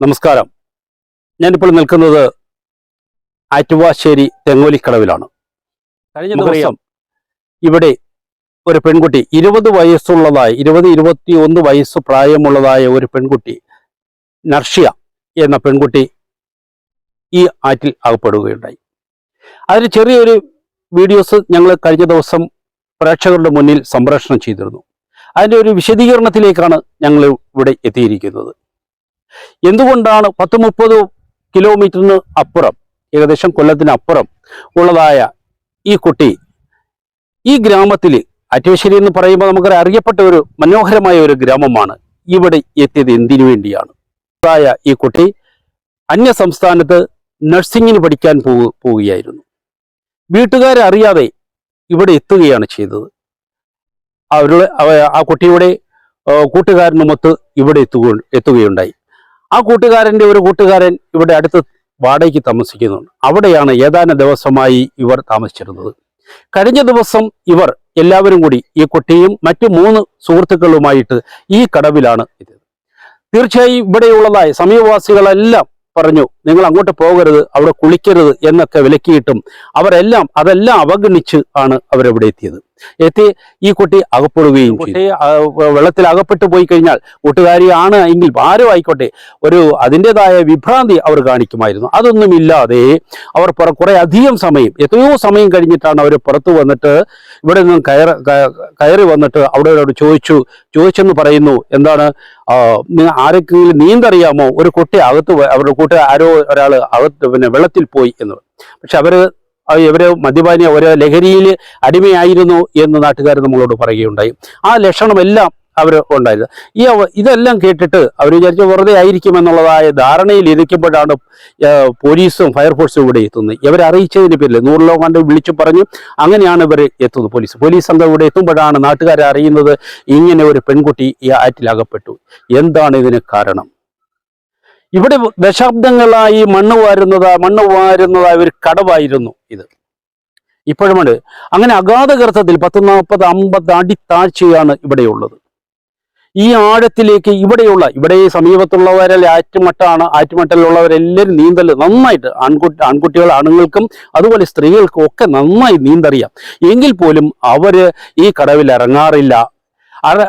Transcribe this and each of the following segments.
നമസ്കാരം. ഞാനിപ്പോൾ നിൽക്കുന്നത് ആറ്റുവാശ്ശേരി തെങ്ങോലിക്കടവിലാണ്. കഴിഞ്ഞ ദിവസം ഇവിടെ ഒരു പെൺകുട്ടി ഇരുപത് വയസ്സുള്ളതായ ഇരുപത് ഇരുപത്തി ഒന്ന് വയസ്സ് പ്രായമുള്ളതായ ഒരു പെൺകുട്ടി നർഷ്യ എന്ന പെൺകുട്ടി ഈ ആറ്റിൽ അകപ്പെടുകയുണ്ടായി. അതിന് ചെറിയൊരു വീഡിയോസ് ഞങ്ങൾ കഴിഞ്ഞ ദിവസം പ്രേക്ഷകരുടെ മുന്നിൽ സംപ്രേഷണം ചെയ്തിരുന്നു. അതിന്റെ ഒരു വിശദീകരണത്തിലേക്കാണ് ഞങ്ങൾ ഇവിടെ എത്തിയിരിക്കുന്നത്. എന്തുകൊണ്ടാണ് പത്ത് മുപ്പത് കിലോമീറ്ററിന് അപ്പുറം ഏകദേശം കൊല്ലത്തിനപ്പുറം ഉള്ളതായ ഈ കുട്ടി ഈ ഗ്രാമത്തിൽ അറ്റുവശ്ശേരി എന്ന് പറയുമ്പോൾ നമുക്കൊരു അറിയപ്പെട്ട ഒരു മനോഹരമായ ഒരു ഗ്രാമമാണ്. ഇവിടെ എത്തിയത് എന്തിനു വേണ്ടിയാണ്? ആയ ഈ കുട്ടി അന്യ സംസ്ഥാനത്ത് നഴ്സിംഗിന് പഠിക്കാൻ പോകു പോവുകയായിരുന്നു. വീട്ടുകാരെ അറിയാതെ ഇവിടെ എത്തുകയാണ് ചെയ്തത്. അവരുടെ ആ കുട്ടിയുടെ കൂട്ടുകാരനുമൊത്ത് ഇവിടെ എത്തുക എത്തുകയുണ്ടായി. ആ കൂട്ടുകാരന്റെ ഒരു കൂട്ടുകാരൻ ഇവിടെ അടുത്ത് വാടകയ്ക്ക് താമസിക്കുന്നുണ്ട്. അവിടെയാണ് ഏതാനും ദിവസമായി ഇവർ താമസിച്ചിരുന്നത്. കഴിഞ്ഞ ദിവസം ഇവർ എല്ലാവരും കൂടി ഈ കുട്ടിയും മറ്റു മൂന്ന് സുഹൃത്തുക്കളുമായിട്ട് ഈ കടവിലാണ് ഇത് തീർച്ചയായും ഇവിടെയുള്ളതായ സമീപവാസികളെല്ലാം പറഞ്ഞു നിങ്ങൾ അങ്ങോട്ട് പോകരുത് അവിടെ കുളിക്കരുത് എന്നൊക്കെ വിലക്കിയിട്ടും അവരെല്ലാം അതെല്ലാം അവഗണിച്ച് ആണ് അവരെവിടെ എത്തിയത്. എത്തി ഈ കുട്ടി അകപ്പെടുകയും കുട്ടി വെള്ളത്തിൽ അകപ്പെട്ടു പോയി കഴിഞ്ഞാൽ കൂട്ടുകാരിയാണ് എങ്കിൽ ആരും ആയിക്കോട്ടെ ഒരു അതിന്റെതായ വിഭ്രാന്തി അവർ കാണിക്കുമായിരുന്നു. അതൊന്നുമില്ലാതെ അവർ കുറെ അധികം സമയം എത്രയോ സമയം കഴിഞ്ഞിട്ടാണ് അവർ പുറത്തു വന്നിട്ട് ഇവിടെ നിന്ന് കയറി കയറി വന്നിട്ട് അവിടെ അവരോട് ചോദിച്ചു ചോദിച്ചെന്ന് പറയുന്നു എന്താണ് ആരെങ്കിലും നീന്തറിയാമോ? ഒരു കുട്ടി അകത്ത് അവരുടെ കൂട്ടുകാർ ആരോ ഒരാൾ അകത്ത് പിന്നെ വെള്ളത്തിൽ പോയി എന്ന് പക്ഷെ അവർ ഇവർ മദ്യപാനി ഒരു ലഹരിയിൽ അടിമയായിരുന്നു എന്ന് നാട്ടുകാർ നമ്മളോട് പറയുകയുണ്ടായി. ആ ലക്ഷണമെല്ലാം അവർ ഉണ്ടായത്. ഈ ഇതെല്ലാം കേട്ടിട്ട് അവർ വിചാരിച്ചു വെറുതെ ആയിരിക്കും എന്നുള്ളതായ ധാരണയിൽ ഇരിക്കുമ്പോഴാണ് പോലീസും ഫയർഫോഴ്സും ഇവിടെ എത്തുന്നത്. ഇവരെ അറിയിച്ചതിന് പേരിൽ നൂറിലോ കണ്ട് വിളിച്ചു പറഞ്ഞു അങ്ങനെയാണ് ഇവർ എത്തുന്നത് പോലീസ്. പോലീസ് സംഘം ഇവിടെ എത്തുമ്പോഴാണ് നാട്ടുകാരെ അറിയുന്നത് ഇങ്ങനെ ഒരു പെൺകുട്ടി ഈ ആറ്റിലകപ്പെട്ടു എന്താണ് ഇതിന് കാരണം? ഇവിടെ ദശാബ്ദങ്ങളായി മണ്ണ് വാരുന്നത് മണ്ണ് വാരുന്നതായ ഒരു കടവായിരുന്നു ഇത്. ഇപ്പോഴുമുണ്ട്. അങ്ങനെ അഗാധ ഗർത്തത്തിൽ പത്ത് നാൽപ്പത് അമ്പത് അടി താഴ്ചയാണ് ഇവിടെയുള്ളത്. ഈ ആഴത്തിലേക്ക് ഇവിടെയുള്ള ഇവിടെ ഈ സമീപത്തുള്ളവരല്ല ആറ്റുമട്ടാണ് ആറ്റുമട്ടലിലുള്ളവരെല്ലാവരും നീന്തൽ നന്നായിട്ട് ആൺകുട്ടി ആൺകുട്ടികൾ ആണുങ്ങൾക്കും അതുപോലെ സ്ത്രീകൾക്കും ഒക്കെ നന്നായി നീന്തറിയാം. എങ്കിൽ പോലും അവർ ഈ കടവിൽ ഇറങ്ങാറില്ല. അത്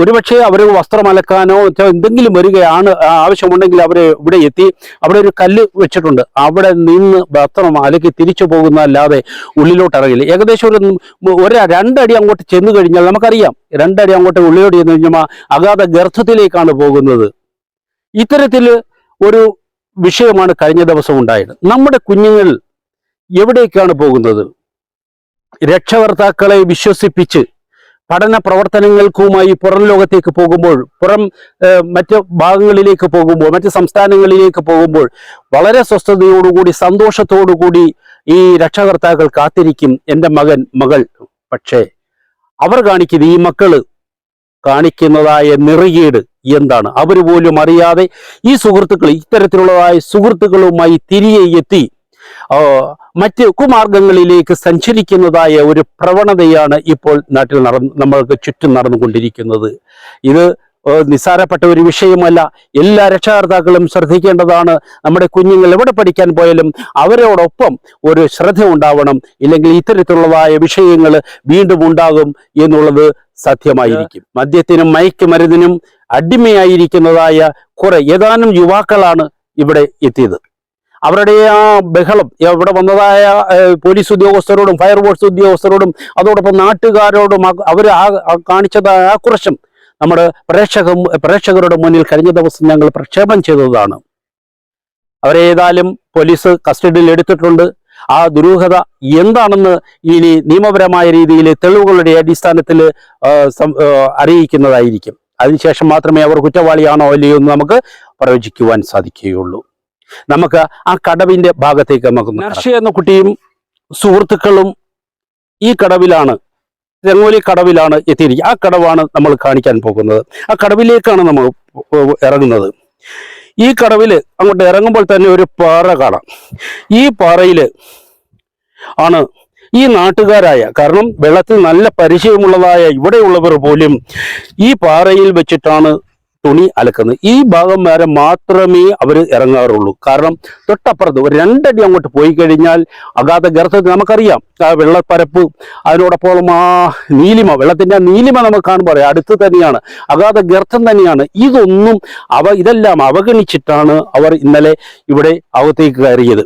ഒരുപക്ഷെ അവർ വസ്ത്രമലക്കാനോ എന്തെങ്കിലും വരികയാണ് ആവശ്യമുണ്ടെങ്കിൽ അവർ ഇവിടെ എത്തി അവിടെ ഒരു കല്ല് വെച്ചിട്ടുണ്ട്. അവിടെ നിന്ന് വസ്ത്രം അലക്കി തിരിച്ചു പോകുന്നതല്ലാതെ ഉള്ളിലോട്ട് ഇറങ്ങില്ല. ഏകദേശം ഒരു ഒരു രണ്ടടി അങ്ങോട്ട് ചെന്നു കഴിഞ്ഞാൽ നമുക്കറിയാം രണ്ടടി അങ്ങോട്ട് ഉള്ളിലോട്ട് ചെന്ന് കഴിഞ്ഞാൽ അഗാധ ഗർഭത്തിലേക്കാണ് പോകുന്നത്. ഇത്തരത്തിൽ ഒരു വിഷയമാണ് കഴിഞ്ഞ ദിവസം ഉണ്ടായത്. നമ്മുടെ കുഞ്ഞുങ്ങൾ എവിടേക്കാണ് പോകുന്നത്? രക്ഷകർത്താക്കളെ വിശ്വസിപ്പിച്ച് പഠന പ്രവർത്തനങ്ങൾക്കുമായി പുറം ലോകത്തേക്ക് പോകുമ്പോൾ പുറം മറ്റ് ഭാഗങ്ങളിലേക്ക് പോകുമ്പോൾ മറ്റ് സംസ്ഥാനങ്ങളിലേക്ക് പോകുമ്പോൾ വളരെ സ്വസ്ഥതയോടുകൂടി സന്തോഷത്തോടുകൂടി ഈ രക്ഷകർത്താക്കൾ കാത്തിരിക്കും. എന്റെ മകൻ മകൾ. പക്ഷേ അവർ കാണിക്കുന്ന ഈ മക്കൾ കാണിക്കുന്നതായ നിറുകീട് എന്താണ്? അവർ പോലും അറിയാതെ ഈ സുഹൃത്തുക്കൾ ഇത്തരത്തിലുള്ളതായ സുഹൃത്തുക്കളുമായി തിരികെ എത്തി മറ്റ് കുമാർഗങ്ങളിലേക്ക് സഞ്ചരിക്കുന്നതായ ഒരു പ്രവണതയാണ് ഇപ്പോൾ നാട്ടിൽ നടന്ന് നമ്മൾക്ക് ചുറ്റും നടന്നുകൊണ്ടിരിക്കുന്നത്. ഇത് നിസ്സാരപ്പെട്ട ഒരു വിഷയമല്ല. എല്ലാ രക്ഷാകർത്താക്കളും ശ്രദ്ധിക്കേണ്ടതാണ്. നമ്മുടെ കുഞ്ഞുങ്ങൾ എവിടെ പഠിക്കാൻ പോയാലും അവരോടൊപ്പം ഒരു ശ്രദ്ധ ഉണ്ടാവണം. ഇല്ലെങ്കിൽ ഇത്തരത്തിലുള്ളതായ വിഷയങ്ങൾ വീണ്ടും ഉണ്ടാകും എന്നുള്ളത് സത്യമായിരിക്കും. മദ്യത്തിനും മയക്കുമരുന്നിനും അടിമയായിരിക്കുന്നതായ കുറെ ഏതാനും യുവാക്കളാണ് ഇവിടെ എത്തിയത്. അവരുടെ ആ ബഹളം ഇവിടെ വന്നതായ പോലീസ് ഉദ്യോഗസ്ഥരോടും ഫയർഫോഴ്സ് ഉദ്യോഗസ്ഥരോടും അതോടൊപ്പം നാട്ടുകാരോടും അവർ കാണിച്ചതായ ആക്രോശം നമ്മുടെ പ്രേക്ഷക പ്രേക്ഷകരുടെ മുന്നിൽ കഴിഞ്ഞ ദിവസം ഞങ്ങൾ പ്രക്ഷേപണം ചെയ്തതാണ്. അവരെ ഏതായാലും പോലീസ് കസ്റ്റഡിയിൽ എടുത്തിട്ടുണ്ട്. ആ ദുരൂഹത എന്താണെന്ന് ഇനി നിയമപരമായ രീതിയിൽ തെളിവുകളുടെ അടിസ്ഥാനത്തിൽ അറിയിക്കുന്നതായിരിക്കും. അതിനുശേഷം മാത്രമേ അവർ കുറ്റവാളിയാണോ അല്ലയോ എന്ന് നമുക്ക് പ്രവചിക്കുവാൻ സാധിക്കുകയുള്ളൂ. നമുക്ക് ആ കടവിന്റെ ഭാഗത്തേക്ക് നമുക്ക് നർഷ എന്ന കുട്ടിയും സുഹൃത്തുക്കളും ഈ കടവിലാണ് രംഗോലി കടവിലാണ് എത്തിയിരിക്കുക. ആ കടവാണ് നമ്മൾ കാണിക്കാൻ പോകുന്നത്. ആ കടവിലേക്കാണ് നമ്മൾ ഇറങ്ങുന്നത്. ഈ കടവിൽ അങ്ങോട്ട് ഇറങ്ങുമ്പോൾ തന്നെ ഒരു പാറ കാണാം. ഈ പാറയിൽ ആണ് ഈ നാട്ടുകാരായ കാരണം വെള്ളത്തിൽ നല്ല പരിചയമുള്ളതായ ഇവിടെയുള്ളവർ പോലും ഈ പാറയിൽ വെച്ചിട്ടാണ് തുണി അലക്കുന്നത്. ഈ ഭാഗം വരെ മാത്രമേ അവർ ഇറങ്ങാറുള്ളൂ. കാരണം തൊട്ടപ്പുറത്ത് ഒരു രണ്ടടി അങ്ങോട്ട് പോയി കഴിഞ്ഞാൽ അഗാധ ഗർത്തത്തിൽ നമുക്കറിയാം. ആ വെള്ളപ്പരപ്പ് അതിനോടൊപ്പം ആ നീലിമ വെള്ളത്തിന്റെ ആ നീലിമ നമുക്ക് കാണുമ്പോൾ അറിയാം. അടുത്ത് തന്നെയാണ്. അഗാധ ഗർത്തം തന്നെയാണ്. ഇതൊന്നും അവ ഇതെല്ലാം അവഗണിച്ചിട്ടാണ് അവർ ഇന്നലെ ഇവിടെ അകത്തേക്ക് കയറിയത്.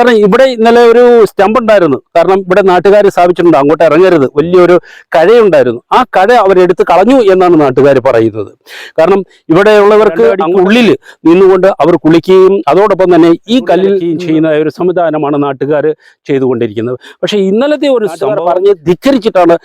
കാരണം ഇവിടെ ഇന്നലെ ഒരു സ്റ്റമ്പ് ഉണ്ടായിരുന്നു. കാരണം ഇവിടെ നാട്ടുകാർ സ്ഥാപിച്ചിട്ടുണ്ട്. അങ്ങോട്ട് ഇറങ്ങരുത്. വലിയൊരു കഴയുണ്ടായിരുന്നു. ആ കഴ അവരെടുത്ത് കളഞ്ഞു എന്നാണ് നാട്ടുകാർ പറയുന്നത്. കാരണം ഇവിടെയുള്ളവർക്ക് ഉള്ളിൽ നിന്നുകൊണ്ട് അവർ കുളിക്കുകയും അതോടൊപ്പം തന്നെ ഈ കല്ലിൽ ചെയ്യുന്ന ഒരു സംവിധാനമാണ് നാട്ടുകാർ ചെയ്തുകൊണ്ടിരിക്കുന്നത്. പക്ഷെ ഇന്നലത്തെ ഒരു സംഭവം പറഞ്ഞ് ധിക്കരിച്ചിട്ടാണ്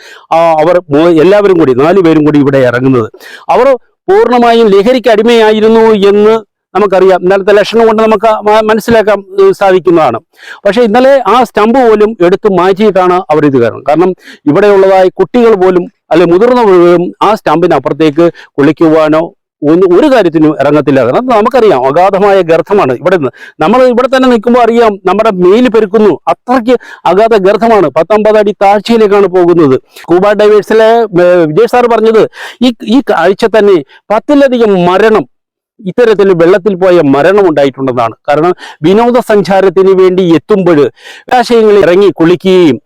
അവർ എല്ലാവരും കൂടി നാലുപേരും കൂടി ഇവിടെ ഇറങ്ങുന്നത്. അവർ പൂർണമായും ലഹരിക്ക് അടിമയായിരുന്നു എന്ന് നമുക്കറിയാം. ഇന്നലത്തെ ലക്ഷണം കൊണ്ട് നമുക്ക് മനസ്സിലാക്കാൻ സാധിക്കുന്നതാണ്. പക്ഷെ ഇന്നലെ ആ സ്റ്റമ്പ് പോലും എടുത്തു മാറ്റിയിട്ടാണ് അവർ ഇത് കാരണം കാരണം ഇവിടെയുള്ളതായി കുട്ടികൾ പോലും അല്ലെ മുതിർന്നവരും ആ സ്റ്റമ്പിനപ്പുറത്തേക്ക് കുളിക്കുവാനോ ഒന്ന് ഒരു കാര്യത്തിനും ഇറങ്ങത്തില്ല. കാരണം നമുക്കറിയാം അഗാധമായ ഗർഭമാണ് ഇവിടെ നിന്ന്. നമ്മൾ ഇവിടെ തന്നെ നിൽക്കുമ്പോൾ അറിയാം നമ്മുടെ മേൽ പെരുക്കുന്നു. അത്രയ്ക്ക് അഗാധ ഗർഭമാണ് പത്തൊമ്പത് അടി താഴ്ചയിലേക്കാണ് പോകുന്നത്. കൂബ ഡൈവേഴ്സിലെ വിജയ് സാർ പറഞ്ഞത് ഈ ഈ ആഴ്ച തന്നെ പത്തിലധികം മരണം ഇത്തരത്തിൽ വെള്ളത്തിൽ പോയ മരണം ഉണ്ടായിട്ടുണ്ടെന്നാണ് കാരണം വിനോദസഞ്ചാരത്തിന് വേണ്ടി എത്തുമ്പോൾ ജലാശയങ്ങളിൽ ഇറങ്ങി കുളിക്കുകയും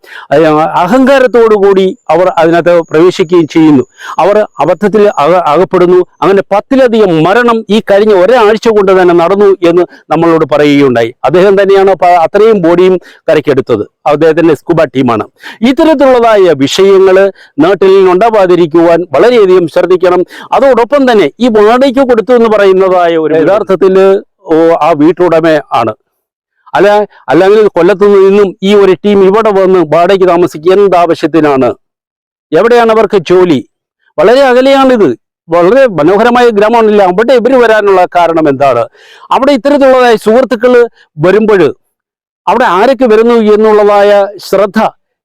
അഹങ്കാരത്തോടുകൂടി കൂടി അവർ അതിനകത്ത് പ്രവേശിക്കുകയും ചെയ്യുന്നു. അവർ അബദ്ധത്തിൽ അകപ്പെടുന്നു. അങ്ങനെ പത്തിലധികം മരണം ഈ കഴിഞ്ഞ ഒരാഴ്ച കൊണ്ട് തന്നെ നടന്നു എന്ന് നമ്മളോട് പറയുകയുണ്ടായി. അദ്ദേഹം തന്നെയാണ് അത്രയും ബോഡിയും കരയ്ക്കെടുത്തത് അദ്ദേഹത്തിന്റെ സ്കൂബ ടീമാണ്. ഇത്തരത്തിലുള്ളതായ വിഷയങ്ങൾ നാട്ടിൽ ഉണ്ടാവാതിരിക്കുവാൻ വളരെയധികം ശ്രദ്ധിക്കണം. അതോടൊപ്പം തന്നെ ഈ വാടകയ്ക്ക് കൊടുത്തു എന്ന് പറയുന്നതായ ഒരു യഥാർത്ഥത്തിൽ ആ വീട്ടുടമ ആണ്. അല്ല അല്ലെങ്കിൽ കൊല്ലത്തു നിന്നും ഈ ഒരു ടീം ഇവിടെ വന്ന് വാടകയ്ക്ക് താമസിക്കുക എന്താവശ്യത്തിനാണ്? എവിടെയാണ് അവർക്ക് ജോലി? വളരെ അകലെയാണിത്. വളരെ മനോഹരമായ ഗ്രാമമാണില്ല. അവിടെ ഇവർ വരാനുള്ള കാരണം എന്താണ്? അവിടെ ഇത്തരത്തിലുള്ളതായ സുഹൃത്തുക്കൾ വരുമ്പോൾ അവിടെ ആരൊക്കെ വരുന്നു എന്നുള്ളതായ ശ്രദ്ധ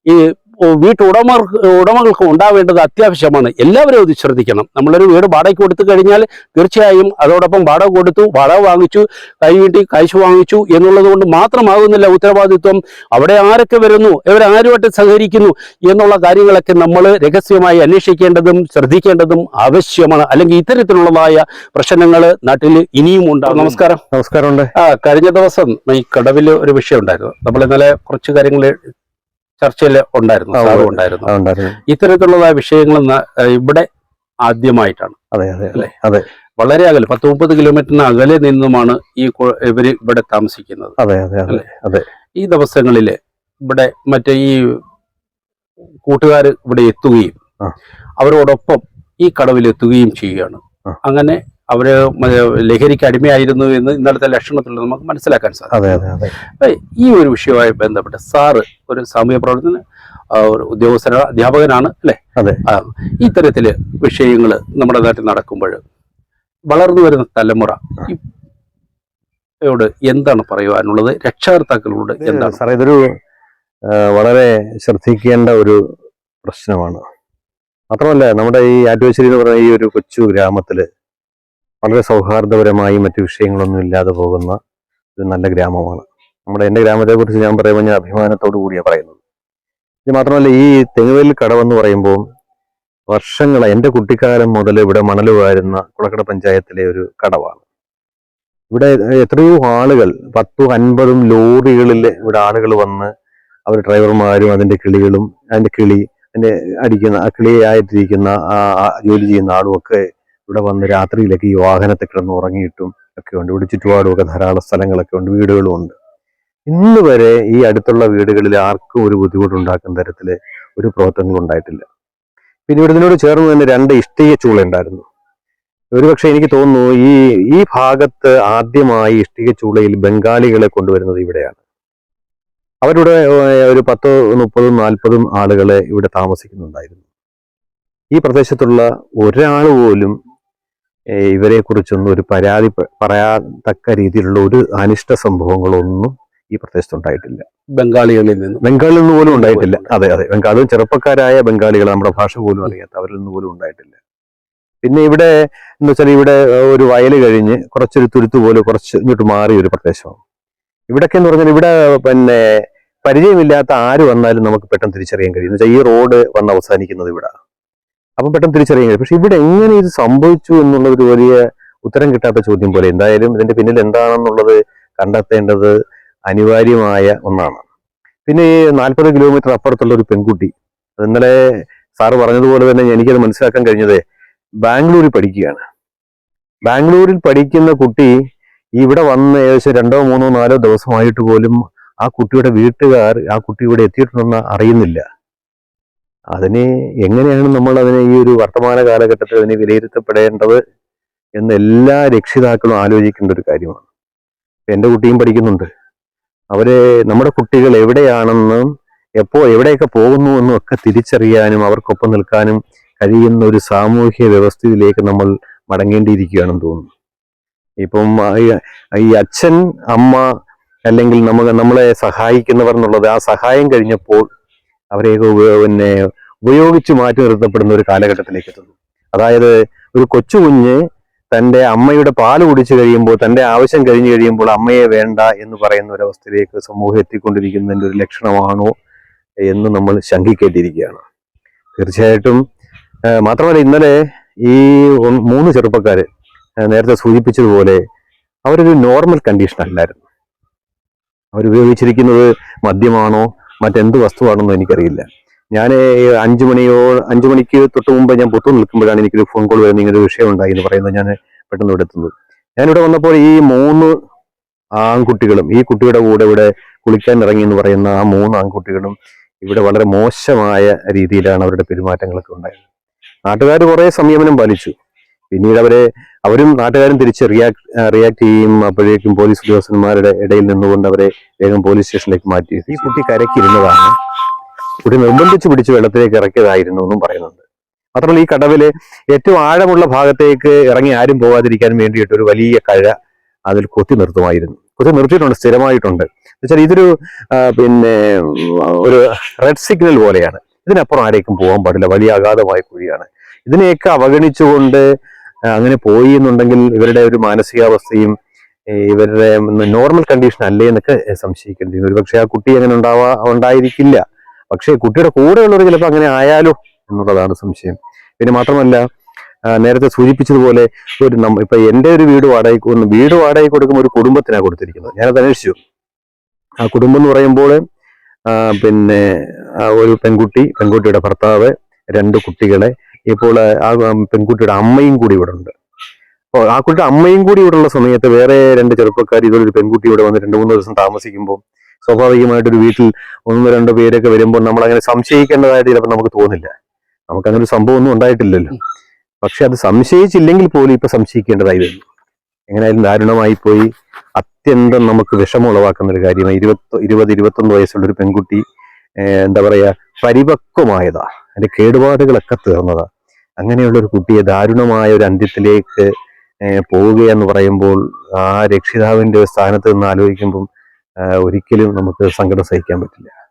ഈ വീട്ടുടമർ ഉടമകൾക്ക് ഉണ്ടാവേണ്ടത് അത്യാവശ്യമാണ്. എല്ലാവരും ഇത് ശ്രദ്ധിക്കണം. നമ്മളൊരു വീട് വാടകയ്ക്ക് കൊടുത്തു കഴിഞ്ഞാൽ തീർച്ചയായും അതോടൊപ്പം വാടക കൊടുത്തു വാടക വാങ്ങിച്ചു കൈവീട്ടി കാശ് വാങ്ങിച്ചു എന്നുള്ളത് കൊണ്ട് മാത്രമാകുന്നില്ല ഉത്തരവാദിത്വം. അവിടെ ആരൊക്കെ വരുന്നു? ഇവരാരുമായിട്ട് സഹകരിക്കുന്നു? എന്നുള്ള കാര്യങ്ങളൊക്കെ നമ്മൾ രഹസ്യമായി അന്വേഷിക്കേണ്ടതും ശ്രദ്ധിക്കേണ്ടതും ആവശ്യമാണ്. അല്ലെങ്കിൽ ഇത്തരത്തിലുള്ളതായ പ്രശ്നങ്ങൾ നാട്ടിൽ ഇനിയും ഉണ്ടാകും. നമസ്കാരം. നമസ്കാരമുണ്ട്. ആ കഴിഞ്ഞ ദിവസം ഈ കടവിൽ ഒരു വിഷയം ഉണ്ടായിരുന്നു. നമ്മൾ ഇന്നലെ കുറച്ച് കാര്യങ്ങൾ ചർച്ചയിൽ ഉണ്ടായിരുന്നു. ഉണ്ടായിരുന്നു. ഇത്തരത്തിലുള്ള വിഷയങ്ങൾ ഇവിടെ ആദ്യമായിട്ടാണ്. അതെ അതെ അല്ലേ? അതെ. വളരെ അകലെ പത്ത് മുപ്പത് കിലോമീറ്ററിന് അകലെ നിന്നുമാണ് ഈ ഇവർ ഇവിടെ താമസിക്കുന്നത്. അതെ അതെ അതെ അതെ. ഈ ദിവസങ്ങളിൽ ഇവിടെ മറ്റേ ഈ കൂട്ടുകാർ ഇവിടെ എത്തുകയും അവരോടൊപ്പം ഈ കടവിൽ എത്തുകയും ചെയ്യുകയാണ് അങ്ങനെ അവർ മ- ലഹരിക്ക് അടിമയായിരുന്നു എന്ന് ഇന്നലത്തെ ലക്ഷണത്തിൽ നമുക്ക് മനസ്സിലാക്കാൻ സാധിക്കും. അതെ അതെ അതെ. ഈ ഒരു വിഷയവുമായി ബന്ധപ്പെട്ട് സാറ് ഒരു സാമൂഹ്യ പ്രവർത്തന ഉദ്യോഗസ്ഥ ഒരു ഉദ്യോഗസ്ഥന അധ്യാപകനാണ് അല്ലെ? അതെ. ഇത്തരത്തിൽ വിഷയങ്ങൾ നമ്മുടെ നാട്ടിൽ നടക്കുമ്പോൾ വളർന്നു വരുന്ന തലമുറ യോട് എന്താണ് പറയുവാനുള്ളത്? രക്ഷകർത്താക്കളോട് എന്താണ്? സാറേ ഇതൊരു വളരെ ശ്രദ്ധിക്കേണ്ട ഒരു പ്രശ്നമാണ്. മാത്രമല്ല നമ്മുടെ ഈ ആറ്റുവശ്ശേരി എന്ന് പറയുന്ന ഈ ഒരു കൊച്ചു ഗ്രാമത്തിൽ വളരെ സൗഹാർദ്ദപരമായി മറ്റു വിഷയങ്ങളൊന്നും ഇല്ലാതെ പോകുന്ന ഒരു നല്ല ഗ്രാമമാണ്. നമ്മുടെ എന്റെ ഗ്രാമത്തെക്കുറിച്ച് ഞാൻ പറയുമ്പോൾ ഞാൻ അഭിമാനത്തോടു കൂടിയാണ് പറയുന്നത്. ഇത് മാത്രമല്ല ഈ തെങ്ങുവേലിൽ കടവെന്ന് പറയുമ്പോൾ വർഷങ്ങളെ എന്റെ കുട്ടിക്കാലം മുതൽ ഇവിടെ മണൽ വാരുന്ന കുളക്കട പഞ്ചായത്തിലെ ഒരു കടവാണ്. ഇവിടെ എത്രയോ ആളുകൾ പത്തും അൻപതും ലോറികളിൽ ഇവിടെ ആളുകൾ വന്ന് അവർ ഡ്രൈവർമാരും അതിന്റെ കിളികളും അതിന്റെ കിളി അതിന്റെ അടിക്കുന്ന ആ കിളിയായിട്ടിരിക്കുന്ന ജോലി ചെയ്യുന്ന ആളും ഒക്കെ ഇവിടെ വന്ന് രാത്രിയിലൊക്കെ ഈ വാഹനത്തിൽ കിടന്ന് ഉറങ്ങിയിട്ടും ഒക്കെ ഉണ്ട്. ഇവിടെ ചുറ്റുപാടും ഒക്കെ ധാരാളം സ്ഥലങ്ങളൊക്കെ ഉണ്ട് വീടുകളും ഉണ്ട്. ഇന്ന് വരെ ഈ അടുത്തുള്ള വീടുകളിൽ ആർക്കും ഒരു ബുദ്ധിമുട്ടുണ്ടാക്കുന്ന തരത്തിൽ ഒരു പ്രവർത്തനങ്ങളും ഉണ്ടായിട്ടില്ല. പിന്നെ ഇവിടെ ഇതിനോട് ചേർന്ന് തന്നെ രണ്ട് ഇഷ്ടിക ചൂള ഉണ്ടായിരുന്നു. ഒരുപക്ഷെ എനിക്ക് തോന്നുന്നു ഈ ഈ ഭാഗത്ത് ആദ്യമായി ഇഷ്ടിക ചൂളയിൽ ബംഗാളികളെ കൊണ്ടുവരുന്നത് ഇവിടെയാണ്. അവരുടെ ഒരു പത്തോ മുപ്പതും നാൽപ്പതും ആളുകളെ ഇവിടെ താമസിക്കുന്നുണ്ടായിരുന്നു. ഈ പ്രദേശത്തുള്ള ഒരാൾ പോലും ഏഹ്, ഇവരെ കുറിച്ചൊന്നും ഒരു പരാതി പറയാത്തക്ക രീതിയിലുള്ള ഒരു അനിഷ്ട സംഭവങ്ങളൊന്നും ഈ പ്രദേശത്തുണ്ടായിട്ടില്ല. ബംഗാളികളിൽ നിന്ന്. ബംഗാളിൽ നിന്ന് പോലും ഉണ്ടായിട്ടില്ല. അതെ അതെ. അതും ചെറുപ്പക്കാരായ ബംഗാളികൾ നമ്മുടെ ഭാഷ പോലും അറിയാത്ത അവരിൽ നിന്ന് പോലും ഉണ്ടായിട്ടില്ല. പിന്നെ ഇവിടെ എന്ന് വെച്ചാൽ ഇവിടെ ഒരു വയൽ കഴിഞ്ഞ് കുറച്ചൊരു തുരുത്ത് പോലെ കുറച്ച് ഇങ്ങോട്ട് മാറിയ ഒരു പ്രദേശമാണ്. ഇവിടൊക്കെ എന്ന് പറഞ്ഞാൽ ഇവിടെ പിന്നെ പരിചയമില്ലാത്ത ആര് വന്നാലും നമുക്ക് പെട്ടെന്ന് തിരിച്ചറിയാൻ കഴിയും. എന്ന് വെച്ചാൽ ഈ റോഡ് വന്ന് അവസാനിക്കുന്നത് ഇവിടെ. അപ്പം പെട്ടെന്ന് തിരിച്ചറിയാൻ പക്ഷെ ഇവിടെ എങ്ങനെ ഇത് സംഭവിച്ചു എന്നുള്ള ഒരു വലിയ ഉത്തരം കിട്ടാത്ത ചോദ്യം പോലെ എന്തായാലും ഇതിന്റെ പിന്നിൽ എന്താണെന്നുള്ളത് കണ്ടെത്തേണ്ടത് അനിവാര്യമായ ഒന്നാണ്. പിന്നെ ഈ നാൽപ്പത് കിലോമീറ്റർ അപ്പുറത്തുള്ള ഒരു പെൺകുട്ടി ഇന്നലെ സാറ് പറഞ്ഞതുപോലെ തന്നെ എനിക്കത് മനസ്സിലാക്കാൻ കഴിഞ്ഞത് ബാംഗ്ലൂരിൽ പഠിക്കുകയാണ്. ബാംഗ്ലൂരിൽ പഠിക്കുന്ന കുട്ടി ഇവിടെ വന്ന് ഏകദേശം രണ്ടോ മൂന്നോ നാലോ ദിവസമായിട്ട് പോലും ആ കുട്ടിയുടെ വീട്ടുകാർ ആ കുട്ടി ഇവിടെ എത്തിയിട്ടുണ്ടെന്ന് അറിയുന്നില്ല. അതിനെ എങ്ങനെയാണ് നമ്മൾ അതിനെ ഈ ഒരു വർത്തമാന കാലഘട്ടത്തിൽ അതിനെ വിലയിരുത്തപ്പെടേണ്ടത് എന്ന് എല്ലാ രക്ഷിതാക്കളും ആലോചിക്കേണ്ട ഒരു കാര്യമാണ്. എന്റെ കുട്ടിയും പഠിക്കുന്നുണ്ട്. അവരെ നമ്മുടെ കുട്ടികൾ എവിടെയാണെന്നും എപ്പോ എവിടെയൊക്കെ പോകുന്നു എന്നും ഒക്കെ തിരിച്ചറിയാനും അവർക്കൊപ്പം നിൽക്കാനും കഴിയുന്ന ഒരു സാമൂഹ്യ വ്യവസ്ഥയിലേക്ക് നമ്മൾ മടങ്ങേണ്ടിയിരിക്കുകയാണെന്ന് തോന്നുന്നു. ഇപ്പം ഈ- ഈ അച്ഛൻ അമ്മ അല്ലെങ്കിൽ നമുക്ക് നമ്മളെ സഹായിക്കുന്നവർ എന്നുള്ളത് ആ സഹായം കഴിഞ്ഞപ്പോൾ അവരെയൊക്കെ പിന്നെ ഉപയോഗിച്ച് മാറ്റി നിർത്തപ്പെടുന്ന ഒരു കാലഘട്ടത്തിലേക്ക് എത്തുന്നു. അതായത് ഒരു കൊച്ചു കുഞ്ഞ് തന്റെ അമ്മയുടെ പാൽ കുടിച്ചു കഴിയുമ്പോൾ തന്റെ ആവശ്യം കഴിഞ്ഞു കഴിയുമ്പോൾ അമ്മയെ വേണ്ട എന്ന് പറയുന്ന ഒരു അവസ്ഥയിലേക്ക് സമൂഹം എത്തിക്കൊണ്ടിരിക്കുന്നതിന്റെ ഒരു ലക്ഷണമാണോ എന്ന് നമ്മൾ ശങ്കിക്കേണ്ടിയിരിക്കുകയാണ്. തീർച്ചയായിട്ടും മാത്രമല്ല ഇന്നലെ ഈ മൂന്ന് ചെറുപ്പക്കാർ നേരത്തെ സൂചിപ്പിച്ചതുപോലെ അവരൊരു നോർമൽ കണ്ടീഷൻ അല്ലായിരുന്നു അവരുപയോഗിച്ചിരിക്കുന്നത് മദ്യമാണോ മറ്റെന്ത് വസ്തുവാണെന്നോ എനിക്കറിയില്ല. ഞാൻ അഞ്ചു മണിയോ അഞ്ചു മണിക്ക് തൊട്ട് മുമ്പ് ഞാൻ പുറത്തു നിൽക്കുമ്പോഴാണ് എനിക്കൊരു ഫോൺ കോൾ വരുന്ന ഇങ്ങനെ ഒരു വിഷയം ഉണ്ടായി എന്ന് പറയുന്നത് ഞാൻ പെട്ടെന്ന് ഇവിടെ എത്തുന്നത്. ഞാനിവിടെ വന്നപ്പോൾ ഈ മൂന്ന് ആൺകുട്ടികളും ഈ കുട്ടിയുടെ കൂടെ ഇവിടെ കുളിക്കാൻ ഇറങ്ങി എന്ന് പറയുന്ന ആ മൂന്ന് ആൺകുട്ടികളും ഇവിടെ വളരെ മോശമായ രീതിയിലാണ് അവരുടെ പെരുമാറ്റങ്ങളൊക്കെ ഉണ്ടായത്. നാട്ടുകാർ കുറെ സംയമനം പാലിച്ചു. പിന്നീട് അവരെ അവരും നാട്ടുകാരും തിരിച്ച് റിയാക്ട് റിയാക്ട് ചെയ്യും അപ്പോഴേക്കും പോലീസ് ഉദ്യോഗസ്ഥന്മാരുടെ ഇടയിൽ നിന്നുകൊണ്ട് അവരെ വേഗം പോലീസ് സ്റ്റേഷനിലേക്ക് മാറ്റി. ഈ കുട്ടി കരക്കിരുന്നതാണ് കുട്ടി നിർബന്ധിച്ച് പിടിച്ച് വെള്ളത്തിലേക്ക് ഇറക്കിയതായിരുന്നു എന്നും പറയുന്നുണ്ട്. മാത്രമല്ല ഈ കടവിൽ ഏറ്റവും ആഴമുള്ള ഭാഗത്തേക്ക് ഇറങ്ങി ആരും പോകാതിരിക്കാൻ വേണ്ടിയിട്ട് ഒരു വലിയ കഴ അതിൽ കൊത്തി നിർത്തുമായിരുന്നു. കൊത്തി നിർത്തിയിട്ടുണ്ട് സ്ഥിരമായിട്ടുണ്ട്. എന്നുവെച്ചാൽ ഇതൊരു പിന്നെ ഒരു റെഡ് സിഗ്നൽ പോലെയാണ്. ഇതിനപ്പുറം ആരേക്കും പോകാൻ പാടില്ല. വലിയ അഗാധമായ കുഴിയാണ്. ഇതിനെയൊക്കെ അവഗണിച്ചുകൊണ്ട് അങ്ങനെ പോയി എന്നുണ്ടെങ്കിൽ ഇവരുടെ ഒരു മാനസികാവസ്ഥയും ഇവരുടെ നോർമൽ കണ്ടീഷൻ അല്ലേ എന്നൊക്കെ സംശയിക്കേണ്ടി വരും. ഒരുപക്ഷെ ആ കുട്ടി അങ്ങനെ ഉണ്ടാവാ ഉണ്ടായിരിക്കില്ല. പക്ഷേ കുട്ടിയുടെ കൂടെയുള്ളവർ ചിലപ്പോൾ അങ്ങനെ ആയാലോ എന്നുള്ളതാണ് സംശയം. പിന്നെ മാത്രമല്ല നേരത്തെ സൂചിപ്പിച്ചതുപോലെ ഒരു നമ്മ ഇപ്പൊ എന്റെ ഒരു വീട് വാടകയ്ക്ക് വീട് വാടകയ്ക്ക് കൊടുക്കുമ്പോൾ ഒരു കുടുംബത്തിനാണ് കൊടുത്തിരിക്കുന്നത്. ഞാനത് അന്വേഷിച്ചു. ആ കുടുംബം എന്ന് പറയുമ്പോൾ പിന്നെ ഒരു പെൺകുട്ടി പെൺകുട്ടിയുടെ ഭർത്താവ് രണ്ട് കുട്ടികളെ ഇപ്പോൾ ആ പെൺകുട്ടിയുടെ അമ്മയും കൂടി ഇവിടെ ഉണ്ട്. അപ്പോൾ ആ കുട്ടിയുടെ അമ്മയും കൂടി ഇവിടെ ഉള്ള സമയത്ത് വേറെ രണ്ട് ചെറുപ്പക്കാർ ഇതൊരു പെൺകുട്ടി ഇവിടെ വന്ന് രണ്ട് മൂന്ന് ദിവസം താമസിക്കുമ്പോൾ സ്വാഭാവികമായിട്ടൊരു വീട്ടിൽ ഒന്നോ രണ്ടോ പേരൊക്കെ വരുമ്പോൾ നമ്മൾ അങ്ങനെ സംശയിക്കേണ്ടതായിട്ട് ചിലപ്പോൾ നമുക്ക് തോന്നില്ല. നമുക്ക് അങ്ങനെ ഒരു സംഭവം ഒന്നും ഉണ്ടായിട്ടില്ലല്ലോ. പക്ഷെ അത് സംശയിച്ചില്ലെങ്കിൽ പോലും ഇപ്പൊ സംശയിക്കേണ്ടതായി വരുന്നു എങ്ങനെയായാലും ദാരുണമായി പോയി. അത്യന്തം നമുക്ക് വിഷമം ഉളവാക്കുന്ന ഒരു കാര്യമായി ഇരുപത്തി ഇരുപത് ഇരുപത്തൊന്ന് വയസ്സുള്ള ഒരു പെൺകുട്ടി എന്താ പറയാ പരിപക്വമായതാ. അതിന്റെ കേടുപാടുകളൊക്കെ തീർന്നതാ. അങ്ങനെയുള്ള ഒരു കുട്ടിയെ ദാരുണമായ ഒരു അന്ത്യത്തിലേക്ക് പോവുകയെന്ന് പറയുമ്പോൾ ആ രക്ഷിതാവിന്റെ സ്ഥാനത്ത് നിന്ന് ആലോചിക്കുമ്പം ഒരിക്കലും നമുക്ക് സങ്കടം സഹിക്കാൻ പറ്റില്ല.